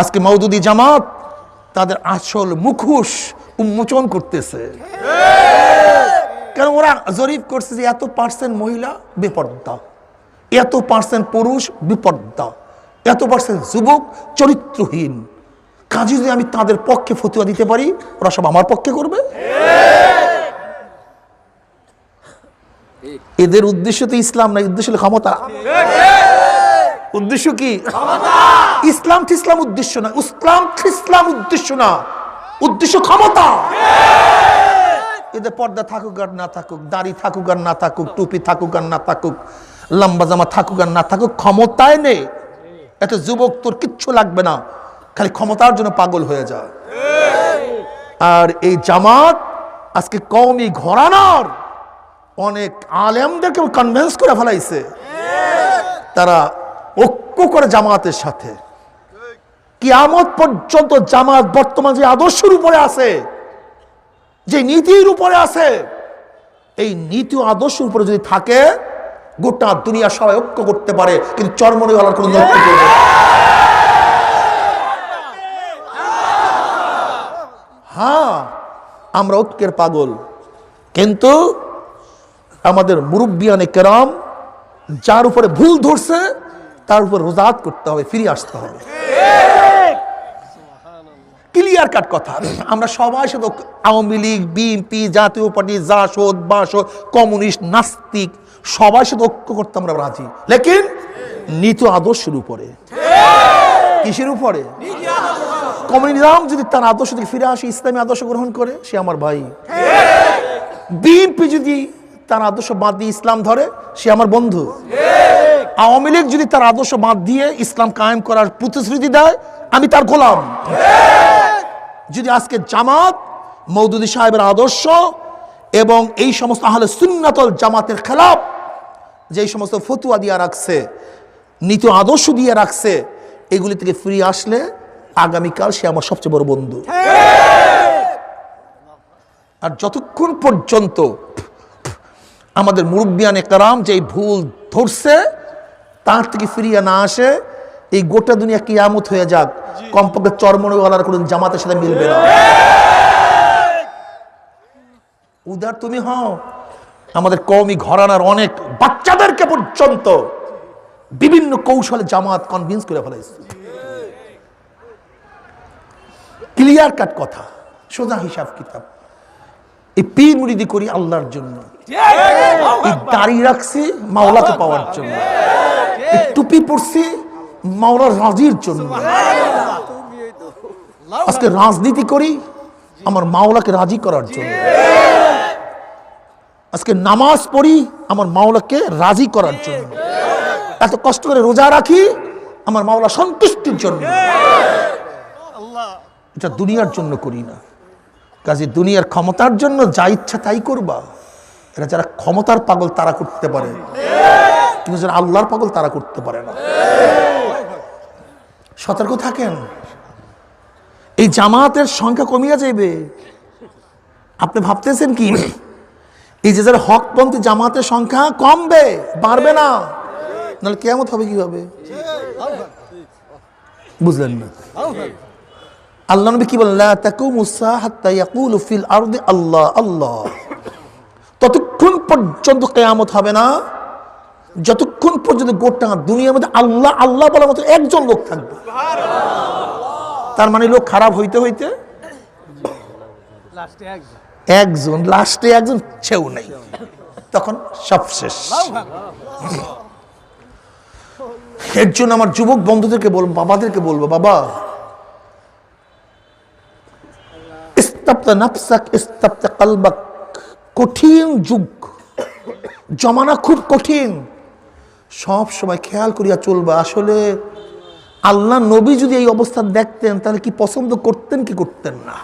আজকে মৌদুদি জামাত তাদের আসল মুখোশ উন্মোচন করতেছে। কারণ ওরা জরিপ করছে যে এত পার্সেন্ট মহিলা বেপর্দা এত পার্সেন্ট পুরুষ বিপর্দা এত পার্সেন্ট যুবক চরিত্রহীন। কাজে যদি আমি তাদের পক্ষে ফতুয়া দিতে পারি, ওরা সব আমার পক্ষে করবে। এদের উদ্দেশ্য তো ইসলাম না উদ্দেশ্য ক্ষমতা। উদ্দেশ্য কি? ইসলাম ইসলাম উদ্দেশ্য না ইসলাম ইসলাম উদ্দেশ্য না। উদ্দেশ্য ক্ষমতা! এদের পর্দা থাকুক আর না থাকুক দাড়ি থাকুক আর না থাকুক টুপি থাকুক আর না থাকুক লম্বা জামা থাকুক আর না থাকুক ক্ষমতায় নেই। এত যুবক তোর কিচ্ছু লাগবে না খালি ক্ষমতার জন্য পাগল হয়ে যা। আর এই জামাত আজকে কমই ঘরানার অনেক আলেমদেরকে কনভিন্স করে ফেলাইছে। তারা ঐক্য করে জামাতের সাথে। কিয়ামত পর্যন্ত জামাত বর্তমান যে আদর্শের উপরে আছে, যে নীতির উপরে আছে, এই নীতি আদর্শের উপরে যদি থাকে, গোটা দুনিয়া সবাই ঐক্য করতে পারে, কিন্তু চরমনিওয়ালার কোনো হ্যাঁ আমরা ঐক্যের পাগল। কিন্তু আমাদের মুরব্বিয়ানে কেরাম যার উপরে ভুল ধরছে তার উপর রোজাত করতে হবে ফিরে আসতে হবে। ক্লিয়ার কাট কথা। আমরা সবাই সাথে আওয়ামী লীগ বিএনপি জাতীয় পার্টি, জাসদ, বাসদ, কমিউনিস্ট, নাস্তিক, সবাই সাথে ঐক্য করতে আমরা রাজি। লেকিন নীত আদর্শের উপরে। কিসের উপরে? কমিউনিজম যদি তার আদর্শ থেকে ফিরে আসে, ইসলামী আদর্শ গ্রহণ করে, সে আমার ভাই। বিএনপি যদি তার আদর্শ বাদ দিয়ে ইসলাম ধরে, সে আমার বন্ধু। আওয়ামী লীগ যদি তার আদর্শ বাদ দিয়ে ইসলাম কায়েম করার প্রতিশ্রুতি দেয়, আমি তার গোলাম। যদি আজকে জামাত মৌদুদি সাহেবের আদর্শ এবং এই সমস্ত আহলে সুন্নাতল জামাতের খেলাফ যেই সমস্ত ফতুয়া দিয়ে রাখছে, নীতি আদর্শ দিয়ে রাখছে, এগুলি থেকে ফিরে আসলে আগামীকাল সে আমার সবচেয়ে বড় বন্ধু। আর যতক্ষণ পর্যন্ত আমাদের মুরব্বিয়ান একরাম যে ভুল ধরছে তার থেকে ফিরিয়ে না আসে এই গোটা দুনিয়া কিয়ামত হয়ে যাক। কমপক্ষে চরমনওয়ালার কোনো জামাতের সাথে মিলবে না। উদার তুমি হও। আমাদের কওমি ঘরানার অনেক বাচ্চাদেরকে পর্যন্ত বিভিন্ন কৌশলে জামাত কনভিন্স করে ফেলাইছে ক্লিয়ার কাট কথা সোজা হিসাব কিতাব। এই পীর মুরিদি করি আল্লাহর জন্য। এই দাড়ি রাখছি মাওলাকে পাওয়ার জন্য। টুপি পরছি মাওলার রাজির জন্য। আজকে রাজনীতি করি আমার মাওলাকে রাজি করার জন্য। আজকে নামাজ পড়ি আমার মাওলাকে রাজি করার জন্য। এত কষ্ট করে রোজা রাখি আমার মাওলা সন্তুষ্টির জন্য। এটা দুনিয়ার জন্য করি না। কাজে দুনিয়ার ক্ষমতার জন্য যা ইচ্ছা তাই করবা। এটা যারা ক্ষমতার পাগল তারা করতে পারে। কিন্তু যারা আল্লাহর পাগল, তারা করতে পারে না। সতর্ক থাকেন। এই জামাতের সংখ্যা কমিয়া যাইবে। আপনি ভাবতেছেন কি? এই যে যারা হকপন্থী, জামাতের সংখ্যা কমবে, বাড়বে না। নাহলে কেমন হবে কীভাবে? বুঝলেন না? আল্লাহ নবী কি বললেন আল্লাহ আল্লাহ। ততক্ষণ পর্যন্ত কেয়ামত হবে না। যতক্ষণ পর্যন্ত গোটা দুনিয়ার মধ্যে আল্লাহ আল্লাহ বলার মতো একজন লোক থাকবে। তার মানে লোক খারাপ হইতে হইতে একজন। লাস্টে একজন ছেউ নেই। তখন সব শেষ। এর জন্য আমার যুবক বন্ধুদেরকে বলব বাবাদেরকে বলব বাবা ইস্তাপ্তা নাফসাক ইস্তাপ্তা কালবাক কঠিন যুগ। জমানা খুব কঠিন। সব সময় খেয়াল করিয়া চলবা। আসলে আল্লাহ নবী যদি এই অবস্থা দেখতেন, তাহলে কি পছন্দ করতেন কি করতেন না?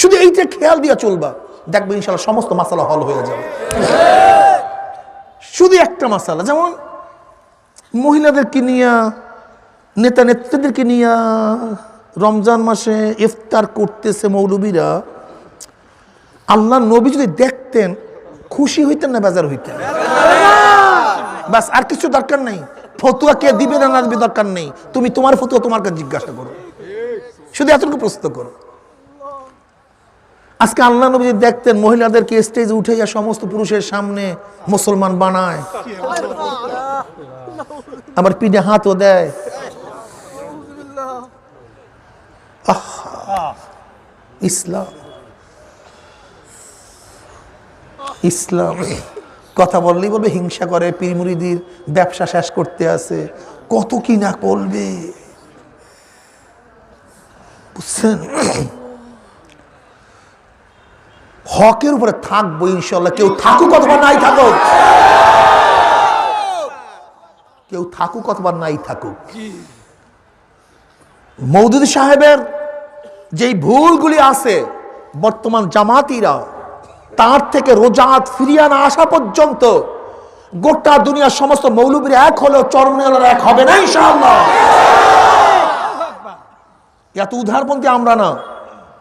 শুধু এইটা খেয়াল দিয়া চলবা। দেখবে ইনশাল্লাহ সমস্ত মাসালা হল হয়ে যাবে। শুধু একটা মাসালা, যেমন মহিলাদেরকে নিয়া, নেতা নেত্রীদেরকে নিয়া রমজান মাসে ইফতার করতেছে মৌলবীরা, আল্লাহ নবী যদি দেখতেন, খুশি হইতেন না, বেজার হইতেন বাস, আর কিছু দরকার নেই। ফতুয়া কে দিবে না না দিবে দরকার নেই। তুমি তোমার ফতুয়া তোমার কাছে জিজ্ঞাসা করো। শুধু এতটুকু প্রস্তুত করো। আজকে আল্লাহ নবী দেখতেন, মহিলাদেরকে স্টেজে উঠে যা সমস্ত পুরুষের সামনে মুসলমান বানায়। আবার পিঠে হাতও দেয়। ইসলাম। ইসলাম। কথা বললেই বলবে, হিংসা করে পীরমুরিদির ব্যবসা শেষ করতে আছে। কত কি না করবে? বুঝছেন? হকের উপরে থাকব ইনশাল্লাহ। কেউ থাকুক অথবা নাই থাকুক। কেউ থাকুক অথবা নাই থাকুক। মৌদুদি সাহেবের যেই ভুলগুলি আছে, বর্তমান জামাতিরা তার থেকে রোজাত ফিরিয়ে না আসা পর্যন্ত গোটা দুনিয়ার সমস্ত মৌলবীর এক হলেও চরমনিয়ালার এক হবে না, ইনশাআল্লাহ। এত উদারপন্থী আমরা না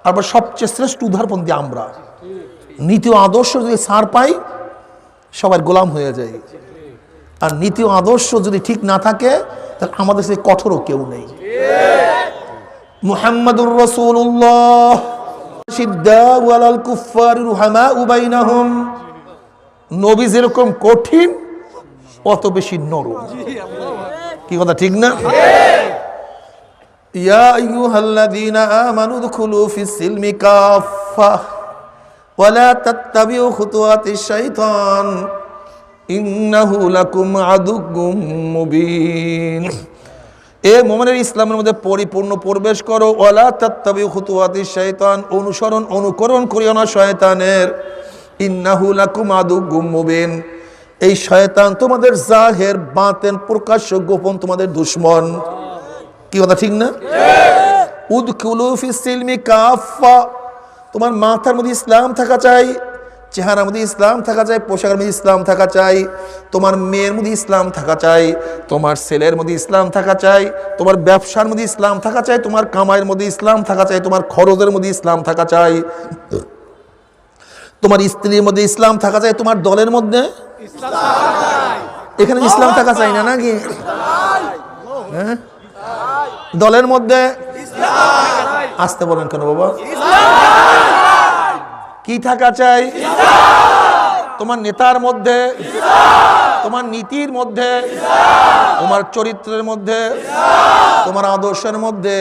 আবার সবচেয়ে শ্রেষ্ঠ উদারপন্থী আমরা। নীতি আদর্শ যদি সার পাই সবার গোলাম হয়ে যায়। আর নীতি আদর্শ যদি ঠিক না থাকে, তাহলে আমাদের সে কঠোরও কেউ নেই। মুহাম্মাদুর রাসূলুল্লাহ। নবী যেরকম কঠিন, অত বেশি নরম। কি কথা, ঠিক না? ইয়া আইয়ুহাল্লাযীনা আমানু দুখুলু ফিস সিলমি কাফা এ মোমেনের ইসলামের মধ্যে পরিপূর্ণ প্রবেশ করো। ওলা তাত্তাবি শয়তান অনুসরণ অনুকরণ করিও না শয়তানের। ইন্নাহু লাকুম আদুগ্গুম এই শয়তান তোমাদের জাহের বাতেন প্রকাশ্য গোপন তোমাদের দুশ্মন। কি কথা ঠিক না? উদখুলু ফিস সিলমি কাফা তোমার মাথার মধ্যে ইসলাম থাকা চাই। চেহারার মধ্যে ইসলাম থাকা চাই, পোশাকের মধ্যে ইসলাম থাকা চাই, তোমার মেয়ের মধ্যে ইসলাম থাকা চাই, তোমার ছেলের মধ্যে ইসলাম থাকা চাই, তোমার ব্যবসার মধ্যে ইসলাম থাকা চাই, তোমার কামাইয়ের মধ্যে ইসলাম থাকা চাই, তোমার খরচের মধ্যে ইসলাম থাকা চাই। তোমার স্ত্রীর মধ্যে ইসলাম থাকা চাই, তোমার দলের মধ্যে? এখানে ইসলাম থাকা চাই না নাকি? হ্যাঁ? দলের মধ্যে? আসতে বলেন কেন বাবা? কি থাকা চাই? তোমার নেতার মধ্যে, তোমার নীতির মধ্যে, তোমার চরিত্রের মধ্যে, তোমার আদর্শের মধ্যে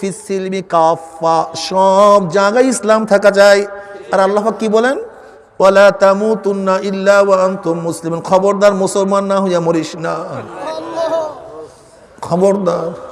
ফিসিলমি কাফা সব জায়গায় ইসলাম থাকা চাই। আর আল্লাহ কি বলেন? ইল্লা খবরদার মুসলমান না হইয়া মরিস না। খবরদার।